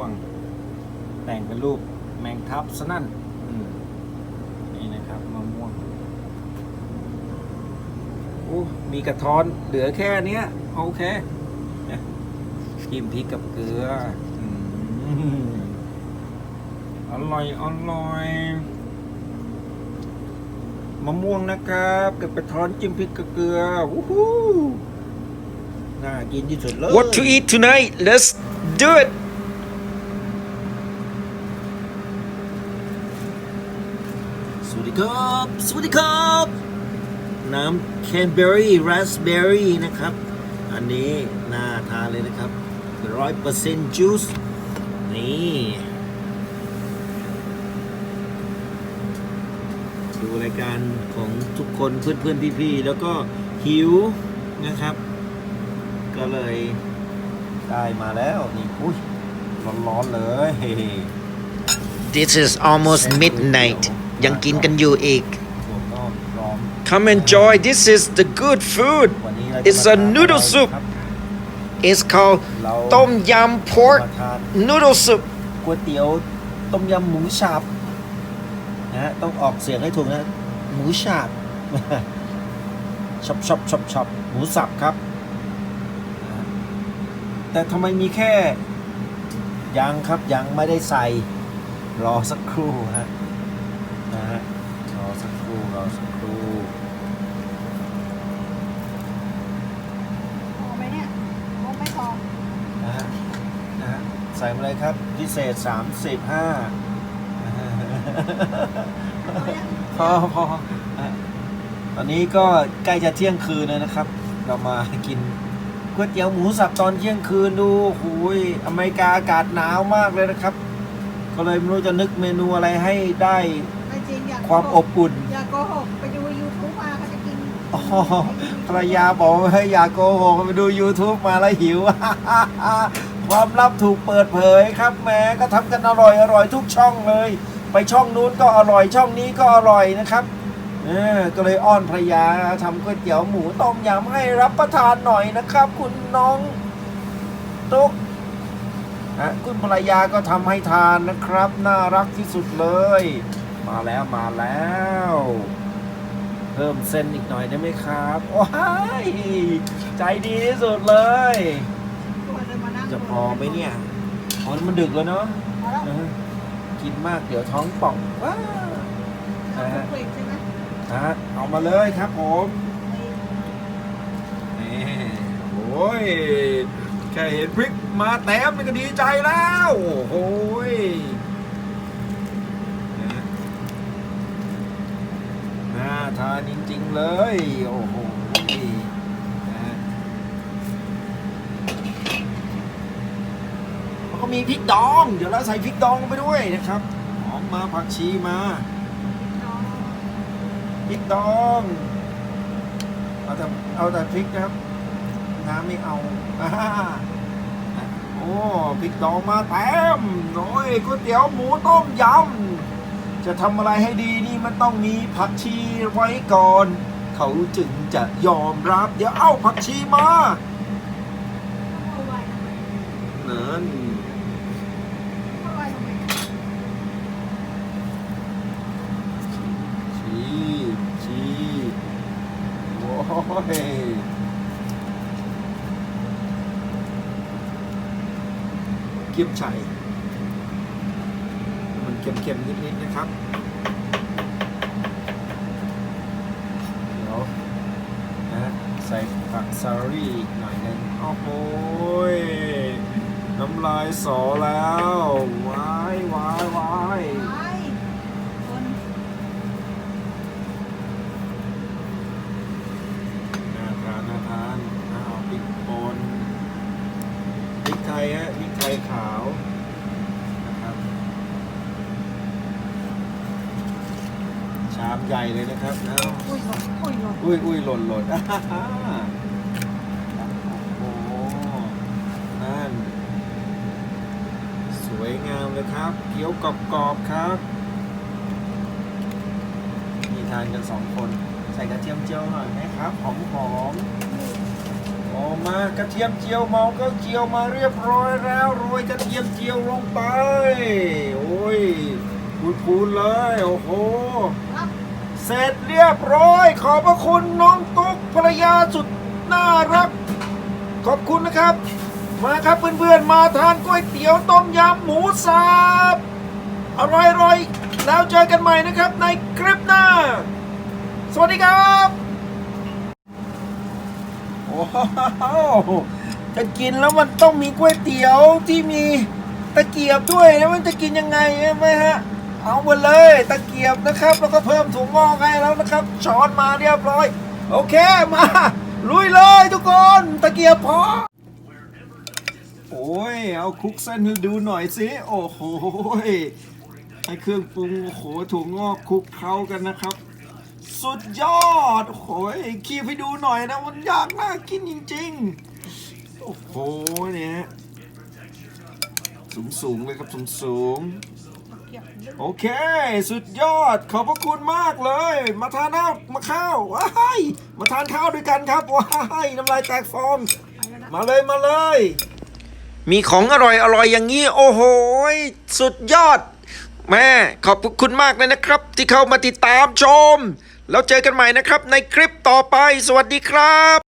ม่วง แต่งเป็นรูปแมงทับซะนั่นนี่นะครับมะม่วงโอ้มีกระท้อนเหลือแค่เนี้ยโอเคจิ้มพริกกับเกลืออืมอร่อยอร่อยมะม่วงนะครับกับกระท้อนจิ้มพริกกับเกลือวู้ฮู้น่ากินที่สุดเลย What to eat tonight? Let's do it. สวัสดีครับ สวัสดีครับ น้ำแคนเบอรี่ราสเบอรี่นะครับ อันนี้น่าทานเลยนะครับร้อยเปอร์เซ็นต์จูสนี่ดูรายการของทุกคนเพื่อนๆพี่ๆแล้วก็หิวนะครับ ก็เลยได้มาแล้วนี่อุ้ยร้อนๆเลย This is almost midnight. ยังกินกันอยู่อีกถั่วงอกพร้อม Come enjoy. This is the good food. วันนี้เรา It's a noodle soup. ครับ It's called เรา Tom Yum Pork มาทาน Noodle Soup. ก๋วยเตี๋ยวต้มยำหมูฉาบนะฮะต้องออกเสียงให้ถูกนะ หมูฉาบ ช็อปช็อปช็อปช็อปหมูสับครับนะฮะแต่ทำไมมีแค่ยังครับยังไม่ได้ใส่รอสักครู่ฮะ นะฮะรอสักครู่รอสักครู่พอไหมเนี่ยพอไม่พอนะฮะนะฮะใส่มาเลยครับ พิเศษ 35พอยังพอพออะตอนนี้ก็ใกล้จะเที่ยงคืนแล้วนะครับ เรามากินก๋วยเตี๋ยวหมูสับตอนเที่ยงคืนดูหูยอเมริกาอากาศหนาวมากเลยนะครับ ก็เลยไม่รู้จะนึกเมนูอะไรให้ได้ ความอบอุ่น อย่าโกหกไปดูยูทูบมาเขาจะกินอ๋อภรรยาบอกว่าให้อย่าโกหกไปดู YouTube มาแล้วหิว ความลับถูกเปิดเผยครับแหม้ก็ทำกันอร่อยอร่อยทุกช่องเลย ไปช่องนู้นก็อร่อยช่องนี้ก็อร่อยนะครับเออก็เลยอ้อนภรรยาทำก๋วยเตี๋ยวหมูต้มยำให้รับประทานหน่อยนะครับ คุณน้องตุ๊กนะคุณภรรยาก็ทำให้ทานนะครับ น่ารักที่สุดเลย มาแล้วมาแล้ว เพิ่มเส้นอีกหน่อยได้ไหมครับ โอ้ยใจดีที่สุดเลยตัวจะมานั่งจะพอไหมเนี่ยโอ้ยมันดึกแล้วเนาะพอแล้วเออกินมากเดี๋ยวท้องป่องว้าเอาทุกเบรกใช่ไหมฮะเอามาเลยครับผมนี่โอ้ยแค่เห็นพริกมาแต้มนี่ก็ดีใจแล้ว โอ้ยนะน่าทานจริง ๆ เลย โอ้โหนะแล้วก็มีพริกดอง เดี๋ยวเราใส่พริกดองไปด้วยนะครับหอมมาผักชีมาพริกดองเอาแต่เอาแต่พริกนะครับ น้ำไม่เอาโอ้พริกดองมาแต้มโอ้ยก๋วยเตี๋ยวหมูต้มยำ จะทำอะไรให้ดีนี่มันต้องมีผักชีไว้ก่อน เขาจึงจะยอมรับ เดี๋ยวเอาผักชีมาเอาไว้ทำไมเนินเอาไว้ทำไมชีชีโอ้ยเกี๊ยมไชัยมัน เค็มๆนิดๆนะครับเดี๋ยวนะใส่ผักซารี่อีกหน่อยหนึงโอ้โหน้ำลายสอแล้วว้ายวายวายน่าทานน่าทานอ้าพริกป่นพริกไทยฮะพริกไทยขาวนะครับ ชามใหญ่เลยนะครับแล้วอุ้ยหลงอุ้ยหลงอุ้ยอุ้ยหล่นหล่นอ่าฮ่าฮ่าโอ้โหนั่น สวยงามเลยครับ เกี๊ยวกรอบๆครับมีทานกันสองคน ใส่กระเทียมเจียวหน่อยไหมครับ หอมๆโอ้ออกมากระเทียมเจียวเมาก็เจียวมาเรียบร้อยแล้วโรยกระเทียมเจียวลงไป โอ้ยพูนๆเลย โอ้โหรับ เสร็จเรียบร้อย ขอบพระคุณน้องตุ๊กภรรยาสุดน่ารัก ขอบคุณนะครับ มาครับเพื่อนๆมาทานก๋วยเตี๋ยวต้มยำหมูสับอร่อยๆแล้วเจอกันใหม่นะครับในคลิปหน้า สวัสดีครับโอ้โหจะกินแล้วมันต้องมีก๋วยเตี๋ยวที่มีตะเกียบด้วยแล้วมันจะกินยังไงใช่ไหมฮะ เอาไปเลยตะเกียบนะครับ แล้วก็เพิ่มถั่วงอกให้แล้วนะครับ ช้อนมาเรียบร้อย โอเคมา ลุยเลยทุกคนตะเกียบพอโอ้ยเอาคุกเส้นดูหน่อยสิโอ้โหให้เครื่องปรุงโอ้โหถั่วงอกคุกเข้ากันนะครับ สุดยอดโอ้โหคีบให้ดูหน่อยนะมันยากน่ากินจริงๆ โอ้โหเนี่ยสูงสูงๆเลยครับสูงสูงๆเก็บเรื่อง โอเค สุดยอด ขอบพระคุณมากเลย มาทานน้ำมาข้าวว้ายมาทานข้าวด้วยกันครับว้ายน้ำลายแตกฟองมาเลยมาเลย มีของอร่อยอร่อยอย่างนี้ โอ้โหสุดยอด แม่ขอบคุณมากเลยนะครับ ที่เข้ามาติดตามชม แล้วเจอกันใหม่นะครับในคลิปต่อไป สวัสดีครับ